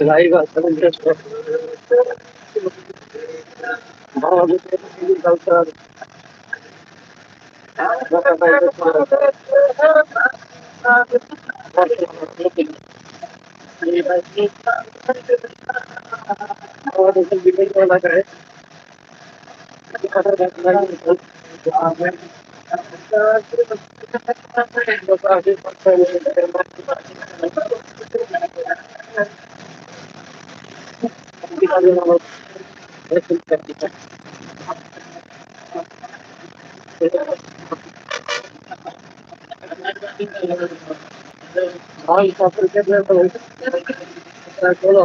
Live আছে বাংলাদেশের culture বাংলাদেশের বিভিন্ন এলাকায় হয় সকল ক্ষেত্রে হলো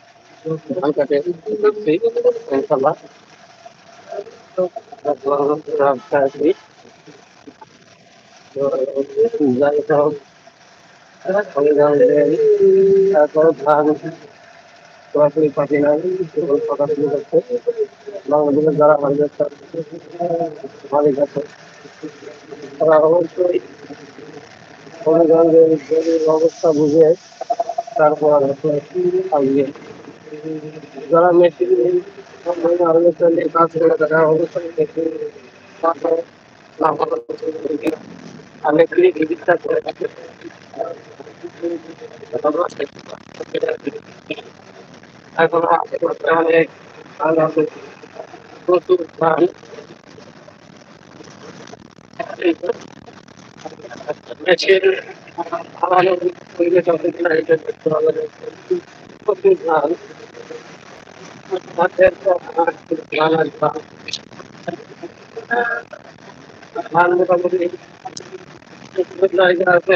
হবিগঞ্জ থেকে ধান কাটে দিচ্ছি ইনশাল্লাহ রাজশাহী তো যাই হোক হবিগঞ্জে তারপর ধান সরাসরি পাখি নাই কেবল পাকা শুরু করছে বাংলাদেশের যারা মালিক মালিক আছে তারা অবশ্যই হবিগঞ্জের জমির অবস্থা বুঝে তারপর আসবে যারা মেশিন হারভেস্টার নিয়ে কাজ করে তারা অবশ্যই মেশিন আমি চিকিৎসা করে থাকি এখন অনেক ভালো আছে প্রচুর ধান মেশিন ভালো পরিবেশ আছে কিনা এটা দেখতে হবে প্রচুর ধান মাঠের পর মাঠ ধান আর ধান ধান মোটামুটি জায়গা আছে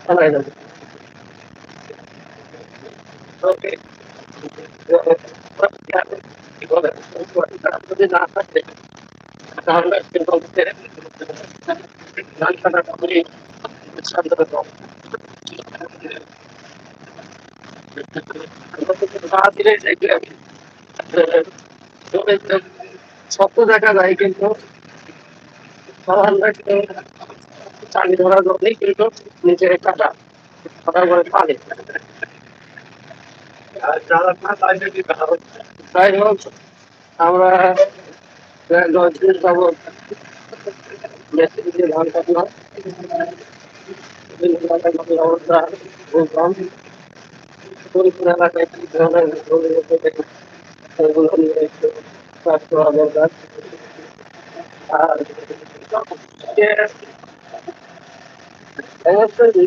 চালাই যাবে শান্তরত শক্ত দেখা যায় কিন্তু চালি ধরার জন্যই কিন্তু নিচে কাটা কাটা করে পালে যাই হোক আমরা দশ দিন যাবৎ মেশিন দিয়ে ধান কাটলাম এলাকায় কি ধরনের সেগুলো নিয়ে একটু কাজ করা দরকার আর অবশ্যই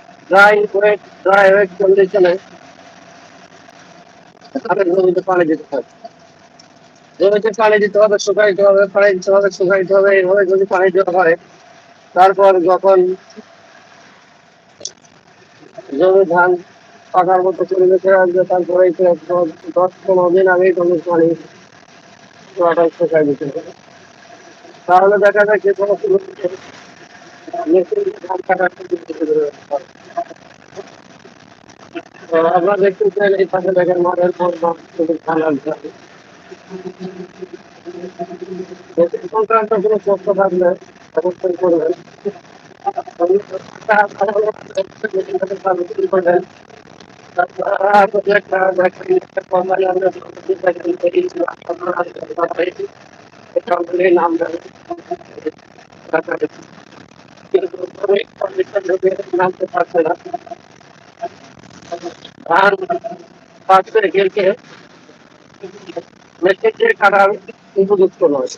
পানি দিতে জমিতে পানি দিতে হবে। শুকাইতে হবে পানি দিতে হবে, শুকাইতে হবে, এইভাবে যদি পানি দেওয়া হয়, তারপর যখন জমি ধান পাকার মতো পরিবেশে আসবে, তারপরে দশ পনেরো দিন আগেই জমির পানি শুকাই দিতে হবে। তাহলে দেখা যায় যে কোনো মেশিন ধান কাটার সুবিধা করে দেওয়া হয়। তো আপনারা দেখতে চাইলে এই পাশে দেখেন মাঠের পর শুধু ধান আনতে সংক্রান্ত নাম নামতে পারছে ধান পাঁচশো গেলকে মেসেজে কাটার উপযুক্ত নয়।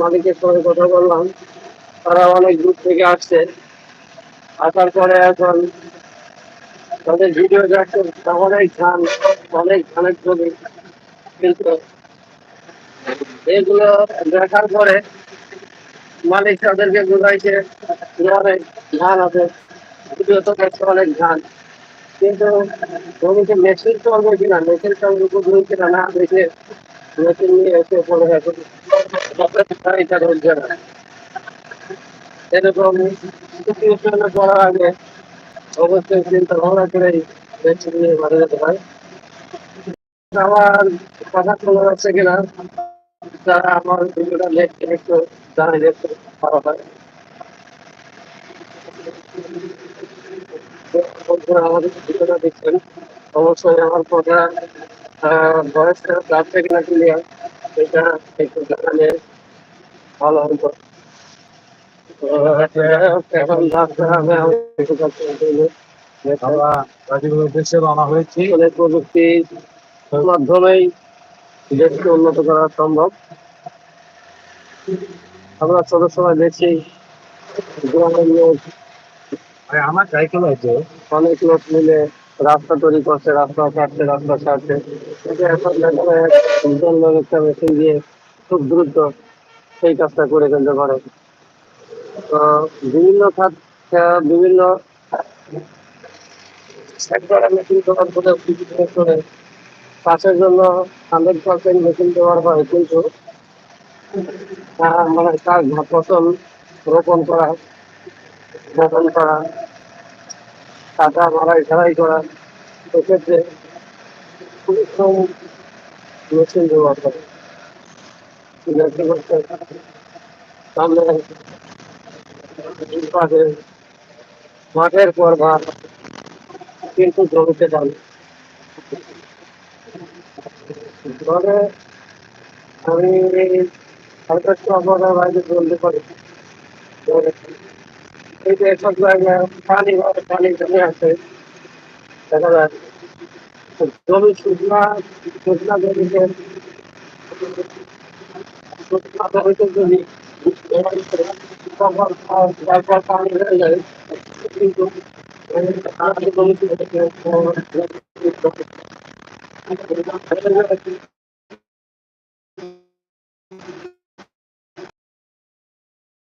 মালিকের সঙ্গে কথা বললাম, তারা অনেক দূর থেকে আসছে। আসার পরে এখন তাদের ভিডিও দেখছে অনেক ধান অনেক ধানের ছবি কিন্তু এগুলো দেখার পরে মালিক তাদেরকে বোঝাইছে ধান আছে অনেক ধান। কিন্তু জমিতে মেশিন চলবে কিনা, মেশিন চলবে বুঝবে কিনা না দেখে মেশিন নিয়ে এসে পড়ে এখন এটা না। এরকম আগে অবশ্যই চিন্তা ভাবনা করে মেশিন নিয়ে মারা যেতে হয়। আমার কথা শোনা যাচ্ছে কিনা যারা আমার ভিডিওটা দেখছেন একটু জানাই ভালো হয়। আমাদের ভিডিওটা দেখছেন। অবশ্যই আমার কথা বয়সটা যাচ্ছে কিনা ক্লিয়ার এটা একটু জানালে ভালো হতো এখন আমরা উদ্দেশ্যে রওনা হয়েছি। অনেক প্রযুক্তির মাধ্যমেই দেশকে উন্নত করা সম্ভব। আমরা ছোট সময় দেখছি গ্রামের লোক। আমার সাইকেল আছে। অনেক লোক মিলে রাস্তা তৈরি করছে রাস্তা কাটছে রাস্তা সারছে এখন দেখা যায় একটা মেশিন দিয়ে খুব দ্রুত সেই কাজটা করে ফেলতে পারে। তো বিভিন্ন খাত বিভিন্ন সেক্টরে মেশিন দেওয়ার ফলে করে চাষের জন্য হান্ড্রেড পার্সেন্ট মেশিন দেওয়ার হয় কিন্তু মানে কাজ ফসল রোপণ করা বপন করা কাটা মারাই ঝাড়াই করা সেক্ষেত্রে কম মেশিন ব্যবহার করে পাশে মাঠের পর মাঠ কিন্তু জমিতে যান তবে আমি হালকা একটু আপনাদের বাইরে বলতে পারি। এই যে এসব জায়গায় পানি পানি জমে আছে, দেখা যায় জমি শুকনা শুকনা জমিতে শুকনা জমিতে যায়, কিন্তু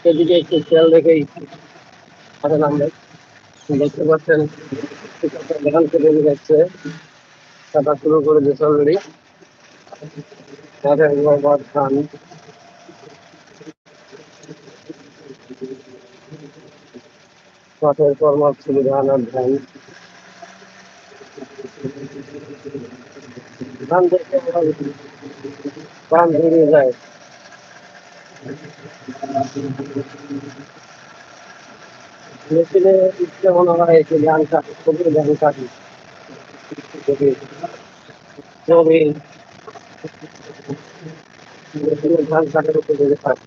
সেদিকে একটু খেয়াল রেখেই হাতে নামবেন দেখতে পাচ্ছেন ধান কেটে যাচ্ছে কাটা শুরু করে দিয়েছে অলরেডি ধান মাঠের পর মাঠ ছিল ধান আর ধান ধান দেখতে ধান ভেঙে যায় মেশিনে ইচ্ছে মনে হয় যে ধান কাটি খুবই ধান কাটি জমি মেশিনে ধান কাটার উপর লেগে থাকে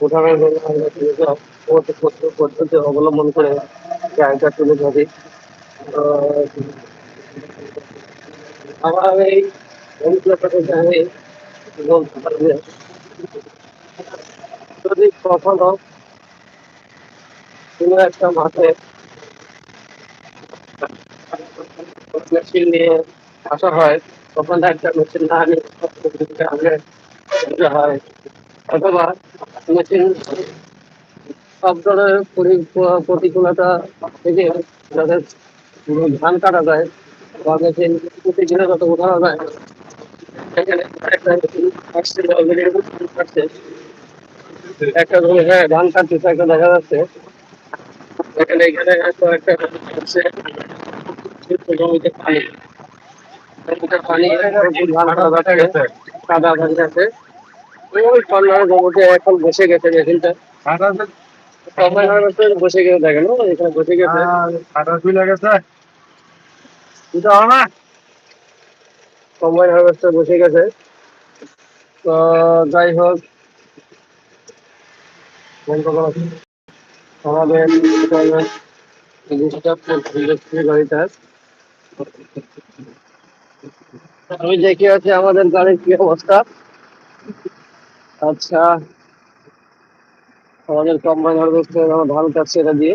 দ্রুত পদ্ধতি- অবলম্বন করে গাড়িটা তুলে ধরি। এই যদি কখনো কোনো একটা মাঠে মেশিন নিয়ে আসা হয়, তখন একটা মেশিন না নিয়ে হয়, অথবা মেশিন সব ধরনের প্রতিকূলতা থেকে যাদের ধান কাটা যায় বা মেশিন প্রতিদিনে যত উঠানো যায় সেখানে একটা আসছে অলরেডি কাটছে একটা জমি হ্যাঁ ধান কাটতেছে একটা দেখা যাচ্ছে। এখানে এখানে একটা হচ্ছে জমিতে পানি। পানি কাদা ধান গেছে ওই এখন বসে গেছে মেশিনটা। বসে গেছে দেখেন এখানে বসে কম্বাইন হারভেস্টার বসে গেছে। তো যাই হোক আমাদের গাড়িটা। আমি দেখে আছি আমাদের গাড়ির কি অবস্থা। আচ্ছা। আমাদের কম্বাইন হারভেস্টার আমার ধান কাটছে এটা দিয়ে।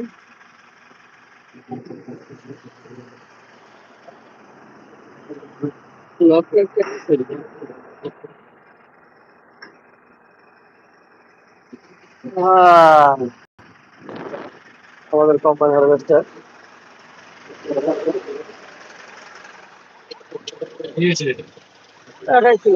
আমাদের কোম্পানি হারভেস্টার এটাই ছিল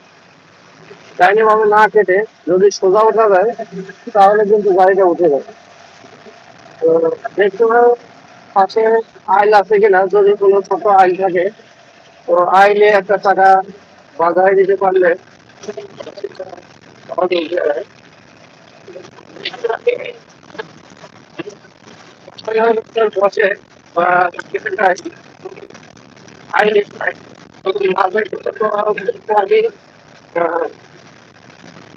ডাইনি ভাবে না কেটে যদি সোজা ওঠা যায়, তাহলে কিন্তু গাড়িটা উঠে তো দেখতে হবে পাশে আইল আছে কিনা, যদি কোনো ছোট আইল থাকে, তো আইলে একটা চাকা বাধায় দিতে পারলে মাঝে আগে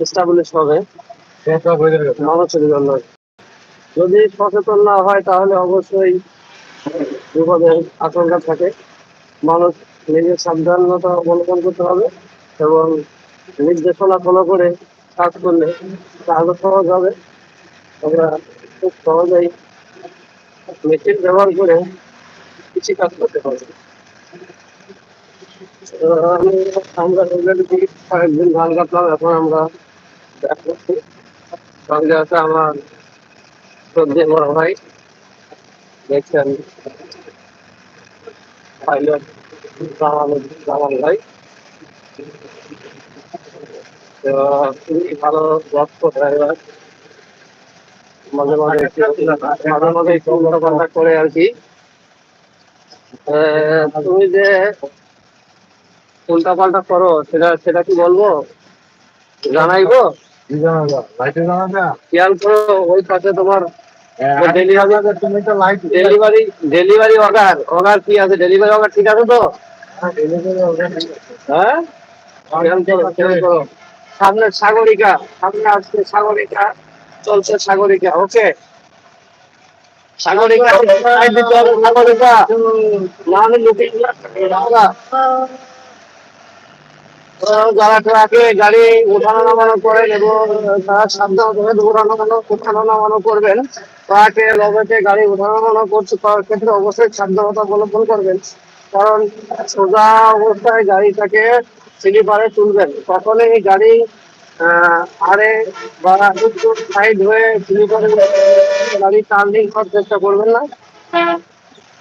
এস্টাবলিশ হবে। মানুষের জন্য। যদি সচেতন না হয় তাহলে অবশ্যই বিপদের আশঙ্কা থাকে। মানুষ নিজের সাবধানতা অবলম্বন করতে হবে এবং নির্দেশনা ফলো করে কাজ করলে কাজও সহজ হবে। আমরা খুব সহজেই মেশিন ব্যবহার করে কৃষি কাজ করতে পারব। আমরা কয়েকদিন ধান কাটলাম এখন আমরা। সঙ্গে আছে আমার বড় ভাই। দেখছেন পাইলট জামাল ভাই। খুবই ভালো গল্প ড্রাইভার। মাঝে মাঝে মাঝে মাঝে করে আর কি। তুমি যে উল্টা পাল্টা করো, সেটা সেটা কি বলব? জানাইবো? খেয়াল করো ওই পাশে তোমার delivery delivery delivery order order কি আছে? ডেলিভারি অর্ডার ঠিক আছে তো? হ্যাঁ করো সামনে সাগরিকা সামনে আসছে সাগরিকা চলছে সাগরিকা ওকে? সাগরিকা সাগরিকা। না হলে লুকিয়ে যারা ট্রাকে গাড়ি উঠানো নামানো করেন এবং তারা সাবধানভাবে উঠানো উঠানো নামানো করবেন। ট্রাকে লবেটে গাড়ি উঠানো নামানো করছে করার ক্ষেত্রে অবশ্যই সাবধানতা অবলম্বন করবেন। কারণ সোজা অবস্থায় গাড়িটাকে স্লিপারে তুলবেন। কখনোই গাড়ি আরে বা একটু সাইড হয়ে স্লিপারে গাড়ি টার্নিং করার চেষ্টা করবেন না।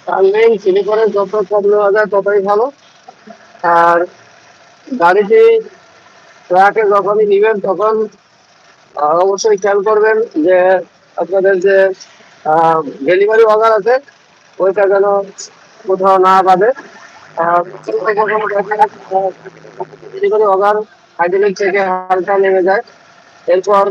টার্নিং স্লিপারে যত কম নেওয়া যায় ততই ভালো। আর গাড়িটি ট্রাকে যখনই নিবেন তখন অবশ্যই খেয়াল করবেন যে আপনাদের যে ডেলিভারি অর্ডার আছে, ওইটা যেন কোথাও না বাঁধে। ডেলিভারি অর্ডার হাইড্রোলিক থেকে হালকা নেমে যায়। এরপর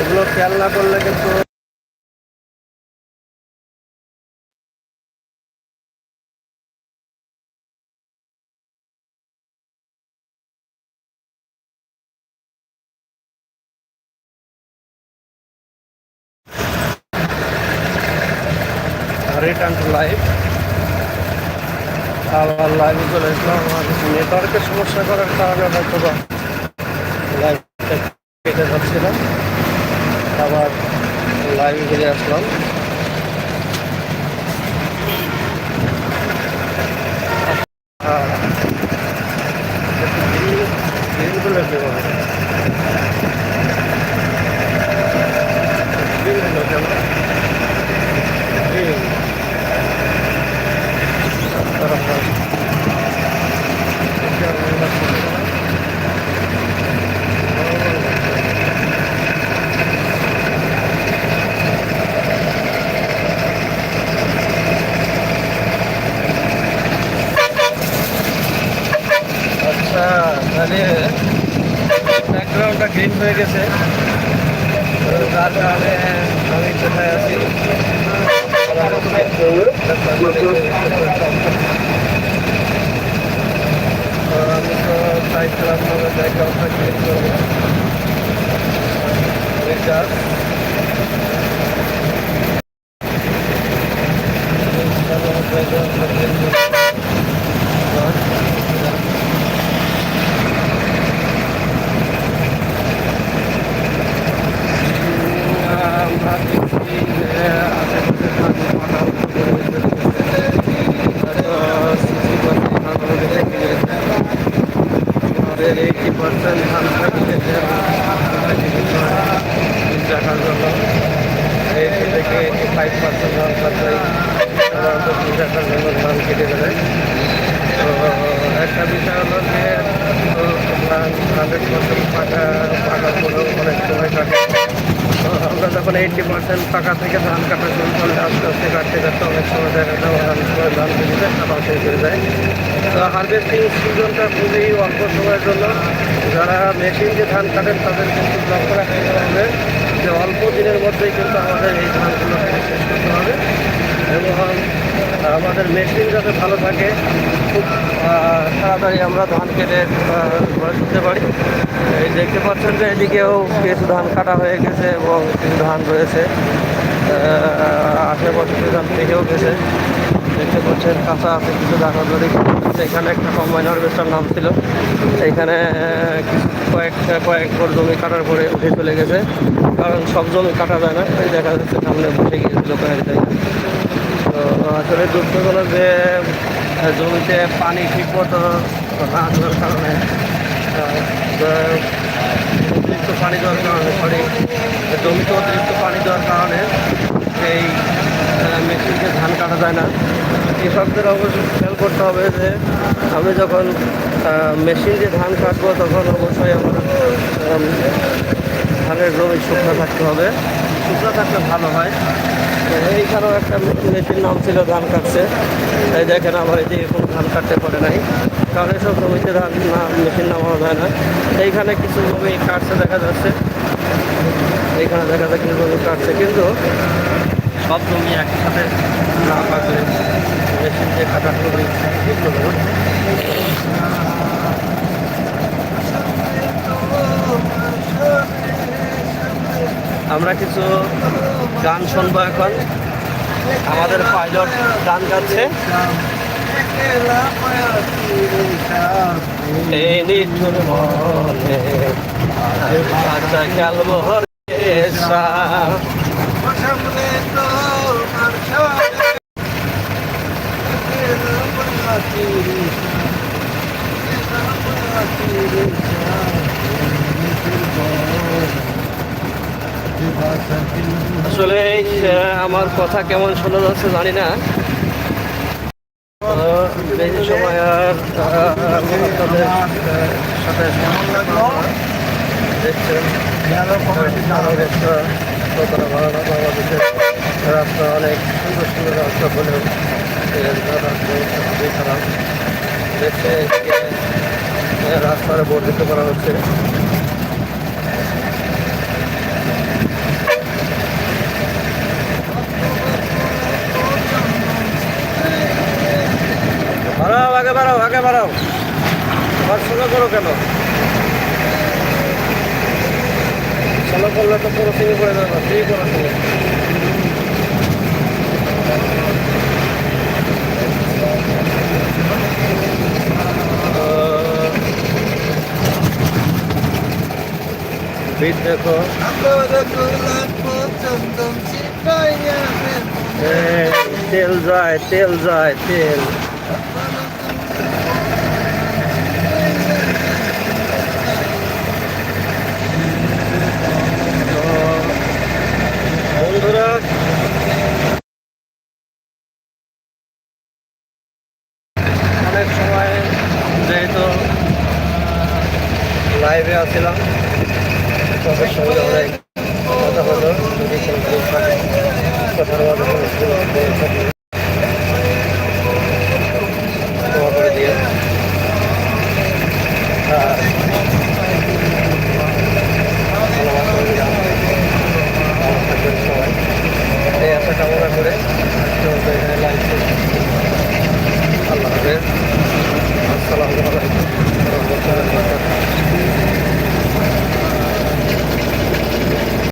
এগুলো খেয়াল না করলে কিন্তু রিটার্ন টু লাইভ আবার লাইভে চলে আসলাম আমার নেটওয়ার্কের সমস্যা করার কারণে হয়তো বা লাইভটা কেটে যাচ্ছিল আবার লাইভে ফিরে আসলাম গ্রিল গ্রিলগুলো কীভাবে ধান কাটেন, তাদের কিন্তু লক্ষ্য রাখতে হবে যে অল্প দিনের মধ্যেই কিন্তু আমাদের এই ধানগুলোকে শেষ করতে হবে। এবং আমাদের মেশিন যাতে ভালো থাকে, খুব তাড়াতাড়ি আমরা ধান কেটে ঘরে পারি। এই দেখতে পাচ্ছেন যে এদিকেও কিছু ধান কাটা হয়ে গেছে এবং কিছু ধান রয়েছে। আশেপাশে ধান থেকেও গেছে। দেখতে পাচ্ছেন কাঁচা আছে কিছু ধান অলরেডি এখানে একটা কম্বাইন হারভেস্টার নাম ছিল। এইখানে আহ, কিছু কয়েক বড় জমি কাটার পরে উঠে চলে গেছে। কারণ সব জমি কাটা যায় না এই দেখা যাচ্ছে সামনে বসে গিয়েছিল কয়েক জায়গায় তো আসলে হলো যে জমিতে পানি ঠিক মতো না দেওয়ার কারণে অতিরিক্ত পানি দেওয়ার কারণে সরি জমিতে অতিরিক্ত পানি দেওয়ার কারণে সেই মেশিন দিয়ে ধান কাটা যায় না। কৃষকদের অবশ্যই করতে হবে যে আমি যখন মেশিন দিয়ে ধান কাটবো তখন অবশ্যই আমার ধানের জমি শুকনো থাকতে হবে। শুকনো থাকলে ভালো হয়। এইখানেও একটা মেশিন নাম ছিল ধান কাটছে এই দেখেন এই যে এখন ধান কাটতে পারে নাই। কারণ এসব জমিতে ধান না মেশিন নামানো যায় না। এইখানে কিছু জমি কাটছে দেখা যাচ্ছে। এইখানে দেখা যাচ্ছে কিছু জমি কাটছে। কিন্তু সব জমি একসাথে মেশিন দিয়ে। আমরা কিছু গান শুনব এখন। আমাদের পাইলট গান গাচ্ছে। খেলব রে সা- আসলে আমার কথা কেমন শোনা যাচ্ছে জানি না। বেশি সময় আর আহ, সাথে দেখছেন রাস্তা অনেক সুন্দর সুন্দর রাস্তা হলেও রাস্তার অবস্থা খুবই খারাপ দেখছে এদিকে, বর্ধিত করা হচ্ছে বাড়াও। আগে বাড়াও করো কেন? সোলো করলে তো পুরো সিঁড়ি করে দেবে করো বিট দেখো তেল যায় তেল যায় তেল